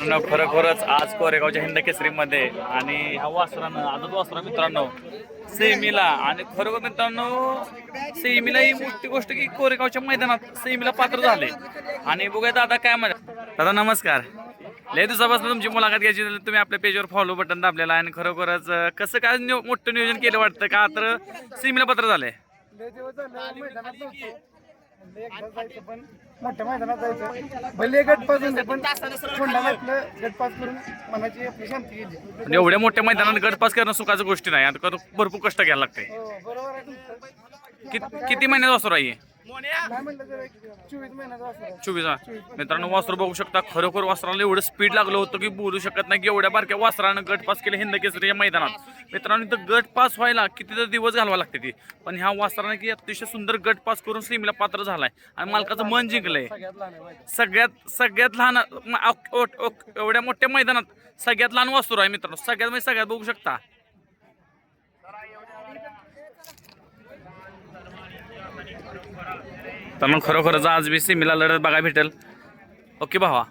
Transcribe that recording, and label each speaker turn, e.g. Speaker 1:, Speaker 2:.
Speaker 1: मित्रांनो, खरोखरच आज कोरेगावच्या हिंद केसरीमध्ये आणि ह्या वासरानं आजच वासरा मित्रांनो सेमीला. आणि खरोखर मित्रांनो सेमीला ही मोठी गोष्ट की कोरेगावच्या मैदानात सेमीला पात्र झाले. आणि बघूया दादा काय म्हणजे दादा नमस्कार. लय दिवसापासून तुमची मुलाखत घ्यायची झाली, तुम्ही आपल्या पेजवर फॉलो बटन दाबलेला आहे आणि खरोखरच कसं काय मोठं नियोजन केलं वाटतं? का तर सेमीला पात्र
Speaker 2: झालंय जायचं पण मोठ्या मैदानात जायचं. भले गटपास होते पण कोंडाला आपलं गटपास करून मनाची आपली शांती गेली.
Speaker 1: एवढ्या मोठ्या मैदानात गटपास करणं सुखाचं गोष्टी नाही आता भरपूर कष्ट घ्यायला लागते
Speaker 2: हो बरोबर आहे तुमचं.
Speaker 1: कि- किती महिन्यात वासरू आहे?
Speaker 2: एक चोवीस
Speaker 1: हा. मित्रांनो वासरू बघू शकता. खरोखर वासराला एवढं स्पीड लागलं होतं की बोलू शकत नाही. की एवढ्या बारक्या वासरानं गट पास केलं हिंद केसरीच्या मैदानात. मित्रांनो इथं गट पास व्हायला किती तर दिवस घालवा लागते ती. पण ह्या वासराने की अतिशय सुंदर गट पास करून सीमेला पात्र झालाय. आणि मालकाचं मन जिंकलंय.
Speaker 2: सगळ्यात
Speaker 1: सगळ्यात लहान एवढ्या मोठ्या मैदानात सगळ्यात लहान वासरू आहे मित्रांनो. सगळ्यात म्हणजे सगळ्यात बघू शकता. तर मग खरोखरच आज बी सिमीला लढत बघा भेटेल. ओके भावा.